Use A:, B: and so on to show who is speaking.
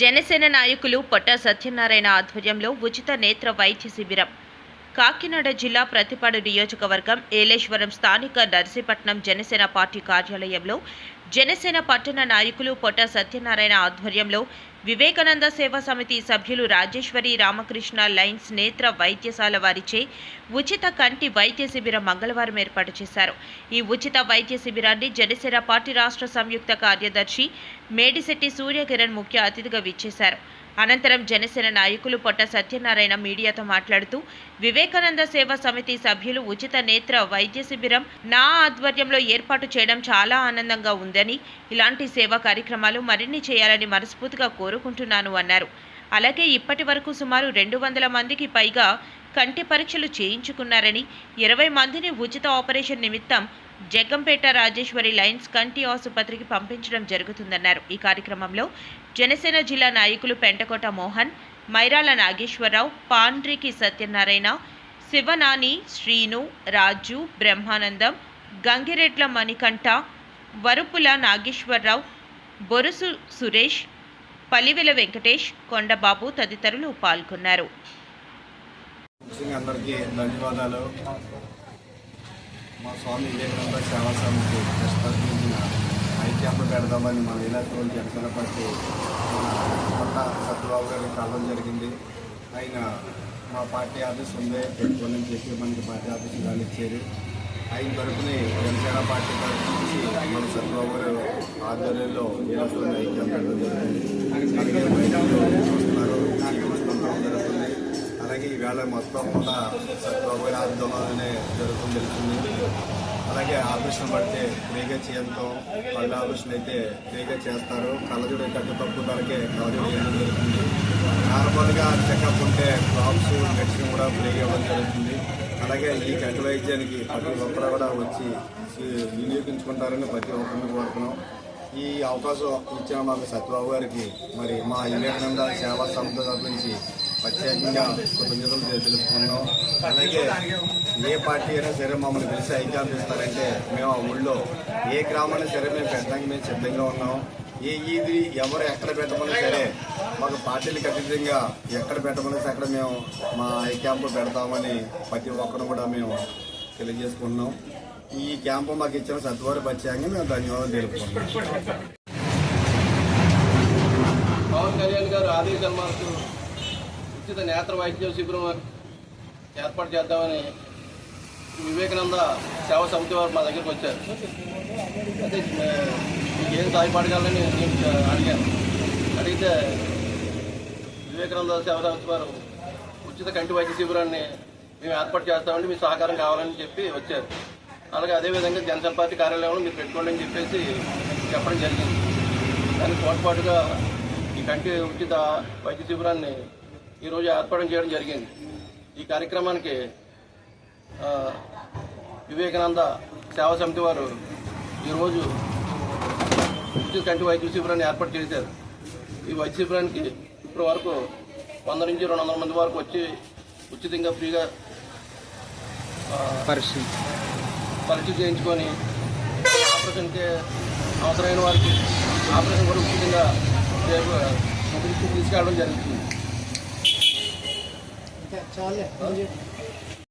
A: జనసేన నాయకులు పొట్ట సత్యనారాయణ ఆధ్వర్యంలో ఉచిత నేత్ర వైద్య శిబిరం. కాకినాడ జిల్లా ప్రతిపాడు నియోజకవర్గం ఏలేశ్వరం స్థానిక నర్సీపట్నం జనసేన పార్టీ కార్యాలయంలో జనసేన పట్టణ నాయకులు పొట్ట సత్యనారాయణ ఆధ్వర్యంలో వివేకానంద సేవా సమితి సభ్యులు రాజేశ్వరి రామకృష్ణ లైన్స్ నేత్ర వైద్యశాల వారిచే ఉచిత కంటి వైద్య శిబిరం మంగళవారం ఏర్పాటు చేశారు. ఈ ఉచిత వైద్య శిబిరాన్ని జనసేన పార్టీ రాష్ట్ర సంయుక్త కార్యదర్శి మేడిశెట్టి సూర్యకిరణ్ ముఖ్య అతిథిగా విచ్చేశారు. అనంతరం జనసేన నాయకులు పొట్ట సత్యనారాయణ మీడియాతో మాట్లాడుతూ వివేకానంద సేవా సమితి సభ్యులు ఉచిత నేత్ర వైద్య శిబిరం నా ఆధ్వర్యంలో ఏర్పాటు చేయడం చాలా ఆనందంగా ఉందని ఇలాంటి సేవా కార్యక్రమాలు మరిన్ని చేయాలని మనస్ఫూర్తిగా కోరుకుంటున్నాను అన్నారు. అలాగే ఇప్పటి వరకు సుమారు రెండు వందల మందికి పైగా కంటి పరీక్షలు చేయించుకున్నారని ఇరవై మందిని ఉచిత ఆపరేషన్ నిమిత్తం జగ్గంపేట రాజేశ్వరి లైన్స్ కంటి ఆసుపత్రికి పంపించడం జరుగుతుందన్నారు. ఈ కార్యక్రమంలో జనసేన జిల్లా నాయకులు పెంటకోట మోహన్ మైరాల నాగేశ్వరరావు పాండ్రికి సత్యనారాయణ శివనాని శ్రీను రాజు బ్రహ్మానందం గంగిరెడ్ల మణికంఠ వరుపుల నాగేశ్వరరావు బొరుసు సురేష్ పలివెల వెంకటేష్ కొండబాబు తదితరులు పాల్గొన్నారు.
B: ముఖ్యంగా అందరికీ ధన్యవాదాలు. మా స్వామి వివేకానంద సేవా సమితి ప్రతిష్ఠించిన ఐక్యాంపు పెడదామని మన ఇలాంటి జనసేన పార్టీ కొత్త సత్యబాబు గారికి కలవడం జరిగింది. ఆయన మా పార్టీ ఆఫీస్ ఉందే పెట్టుకోవాలని చెప్పి మనకి పార్టీ ఆఫీస్ వాళ్ళు ఇచ్చారు ఆయన తరఫుని జనసేన పార్టీ తరఫు నుంచి మన సత్యబాబు గారు ఆధ్వర్యంలో ఇలా ఐ పెట్టడం జరిగింది. చూస్తున్నారు ఈవేళ మొత్తం కూడా సత్యబాబు ఆందోళననే జరుగుతుంది తెలుస్తుంది అలాగే ఆపరేషన్ పడితే ఫ్రీగా చేయడంతో కళ్ళ ఆపరేషన్ అయితే ఫ్రీగా చేస్తారు. కళ్ళజోడు కట్టు తక్కువ ధరకే కళ్ళజోడు చేయడం జరుగుతుంది. నార్మల్గా చెకప్ ఉంటే క్రాప్స్ మెడిసిన్ కూడా ఫ్రీగా ఇవ్వడం జరుగుతుంది. అలాగే ఈ కంటి వైద్యానికి ప్రతి ఒక్కరు కూడా వచ్చి వినియోగించుకుంటారని ప్రతి ఒక్కరిని కోరుతున్నాం. ఈ అవకాశం ఇచ్చిన మాకు సత్యబాబు గారికి మరి మా వివేకానంద సేవా సంస్థ తప్పించి ప్రత్యేకంగా కృతజ్ఞతలు తెలుపుకున్నాం అలాగే ఏ పార్టీ అయినా సరే మమ్మల్ని పిలిచి ఐక్యాలు ఇస్తారంటే మేము ఆ ఊళ్ళో ఏ గ్రామాన్ని సరే మేము పెట్టడానికి మేము సిద్ధంగా ఉన్నాం. ఏ ఈది ఎవరు ఎక్కడ పెట్టమని సరే మాకు పార్టీలకు అతీతంగా ఎక్కడ పెట్టమని అక్కడ మేము మా ఐ క్యాంపు పెడతామని ప్రతి ఒక్కరు కూడా మేము తెలియజేసుకున్నాం ఈ క్యాంపు మాకు ఇచ్చిన సత్వారి ప్రత్యేకంగా మేము ధన్యవాదాలు తెలుపుకుంటున్నాం.
C: పవన్ కళ్యాణ్ గారు ఆదేశాల మేరకు ఉచిత నేత్ర వైద్య శిబిరం ఏర్పాటు చేద్దామని వివేకానంద సేవా సమితి వారు మా దగ్గరికి వచ్చారు. అయితే ఏం సాయపడగలని నేను అడిగాను. అడిగితే వివేకానంద సేవా సమితి వారు ఉచిత కంటి వైద్య శిబిరాన్ని మేము ఏర్పాటు చేస్తామండి మీ సహకారం కావాలని చెప్పి వచ్చారు. అలాగే అదేవిధంగా జనసేన పార్టీ కార్యాలయంలో మీరు పెట్టుకోండి అని చెప్పేసి చెప్పడం జరిగింది. దానికి తోడ్పాటుగా ఈ కంటి ఉచిత వైద్య శిబిరాన్ని ఈరోజు ఏర్పాటు చేయడం జరిగింది. ఈ కార్యక్రమానికి వివేకానంద సేవా సమితి వారు ఈరోజు ఉచిత కంటి వైద్య శిబిరాన్ని ఏర్పాటు చేశారు. ఈ వైద్య శిబిరానికి ఇప్పటి వరకు వంద నుంచి రెండు వందల మంది వరకు వచ్చి ఉచితంగా ఫ్రీగా పరీక్ష చేయించుకొని ఆపరేషన్కి అవసరమైన వారికి ఆపరేషన్ కూడా ఉచితంగా తీసుకెళ్ళడం జరుగుతుంది. चाल है? बजट